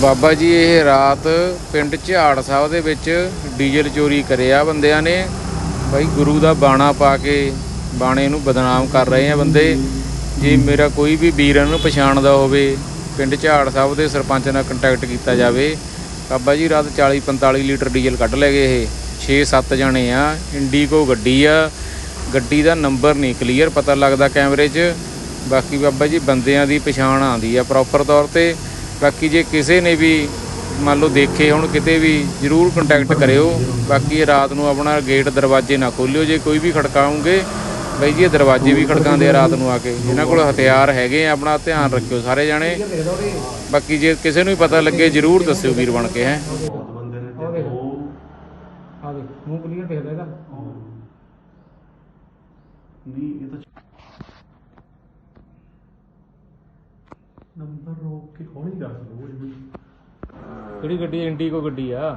ਬਾਬਾ ਜੀ, ਇਹ ਰਾਤ ਪਿੰਡ ਝਾੜ ਸਾਹਿਬ ਦੇ ਵਿੱਚ ਡੀਜ਼ਲ ਚੋਰੀ ਕਰਿਆ ਬੰਦਿਆਂ ਨੇ। ਬਾਈ ਗੁਰੂ ਦਾ ਬਾਣਾ ਪਾ ਕੇ ਬਾਣੇ ਨੂੰ ਬਦਨਾਮ ਕਰ ਰਹੇ ਆ ਬੰਦੇ। ਜੇ ਮੇਰਾ ਕੋਈ ਵੀ ਵੀਰ ਨੂੰ ਪਛਾਣਦਾ ਹੋਵੇ, ਪਿੰਡ ਝਾੜ ਸਾਹਿਬ ਦੇ ਸਰਪੰਚ ਨਾਲ ਕੰਟੈਕਟ ਕੀਤਾ ਜਾਵੇ, ਬਾਬਾ ਜੀ, ਰਾਤ 40 45 ਲੀਟਰ ਡੀਜ਼ਲ ਕੱਢ ਲੈ ਗਏ ਇਹ। 6-7 ਜਣੇ ਆ, ਇੰਡੀਗੋ ਗੱਡੀ ਆ, ਗੱਡੀ ਦਾ ਨੰਬਰ ਨਹੀਂ ਕਲੀਅਰ ਪਤਾ ਲੱਗਦਾ ਕੈਮਰੇ 'ਚ। ਬਾਕੀ ਬਾਬਾ ਜੀ, ਬੰਦਿਆਂ ਦੀ ਪਛਾਣ ਆਂਦੀ ਆ ਪ੍ਰੋਪਰ ਤੌਰ ਤੇ। ਬਾਕੀ ਜੇ ਕਿਸੇ ਨੇ ਵੀ ਮੰਨ ਲਓ ਦੇਖੇ ਹੁਣ ਕਿਤੇ ਵੀ ਜਰੂਰ ਕੰਟੈਕਟ ਕਰਿਓ। ਬਾਕੀ ਰਾਤ ਨੂੰ ਆਪਣਾ ਗੇਟ ਦਰਵਾਜ਼ੇ ਨਾ ਖੋਲਿਓ ਜੇ ਕੋਈ ਵੀ ਖੜਕਾਉਂਗੇ ਬਈ ਜੀ ਇਹ ਦਰਵਾਜ਼ੇ ਵੀ ਖੜਕਾਉਂਦੇ ਆ ਰਾਤ ਨੂੰ ਆ ਕੇ। ਇਹਨਾਂ ਕੋਲ ਹਥਿਆਰ ਹੈਗੇ ਆ ਆਪਣਾ ਧਿਆਨ ਰੱਖਿਓ ਸਾਰੇ ਜਾਣੇ। ਬਾਕੀ ਜੇ ਕਿਸੇ ਨੂੰ ਵੀ ਪਤਾ ਲੱਗੇ ਜਰੂਰ ਦੱਸਿਓ ਵੀਰ ਬਣ ਕੇ ਹੈ। ਬਹੁਤ ਬੰਦੇ ਨੇ ਉਹ ਤੇ ਦੇਖ। ਉਹ ਆ ਦੇ ਮੂੰਹ ਕਲੀਅਰ ਦਿਖਦਾ ਇਹਦਾ। ਨਹੀਂ ਇਹ ਤਾਂ ਨੰਬਰ ਰੋਕ ਕੇ ਹੌਲੀ ਦੱਸ ਲਓ ਜੀ ਕਿਹੜੀ ਗੱਡੀ? ਇੰਡੀਗੋ ਗੱਡੀ ਆ।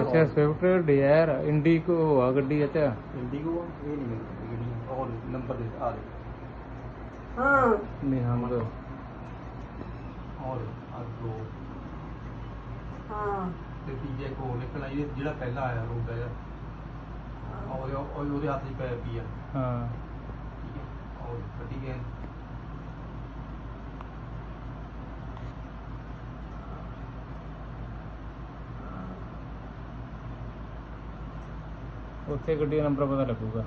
ਅੱਛਾ ਸਵਿਫਟ ਡਿਜ਼ਾਇਰ ਇੰਡੀਗੋ ਆ ਗੱਡੀ ਅੱਛਾ ਇੰਡੀਗੋ ਇਹ ਨਹੀਂ ਜਿਹੜੀ ਔਰ ਨੰਬਰ ਦੇ ਆ ਦੇ ਹਾਂ। ਨਿਹੰਗ ਔਰ ਆ ਦੋ। ਹਾਂ। ਤੇ ਤੀਜੇ ਕੋ ਨਿਕਲ ਆਈ ਜਿਹੜਾ ਪਹਿਲਾ ਆਇਆ ਰੋਗਾ ਜਿਹਾ ਔਰ ਉਹ ਉਹਦੇ ਹੱਥ 'ਚ ਪੈ ਪਈ ਆ। ਹਾਂ ਠੀਕ ਹੈ ਔਰ ਕੱਢੀ ਗਏ ਉੱਥੇ ਗੱਡੀ ਦਾ ਨੰਬਰ ਪਤਾ ਲੱਗੂਗਾ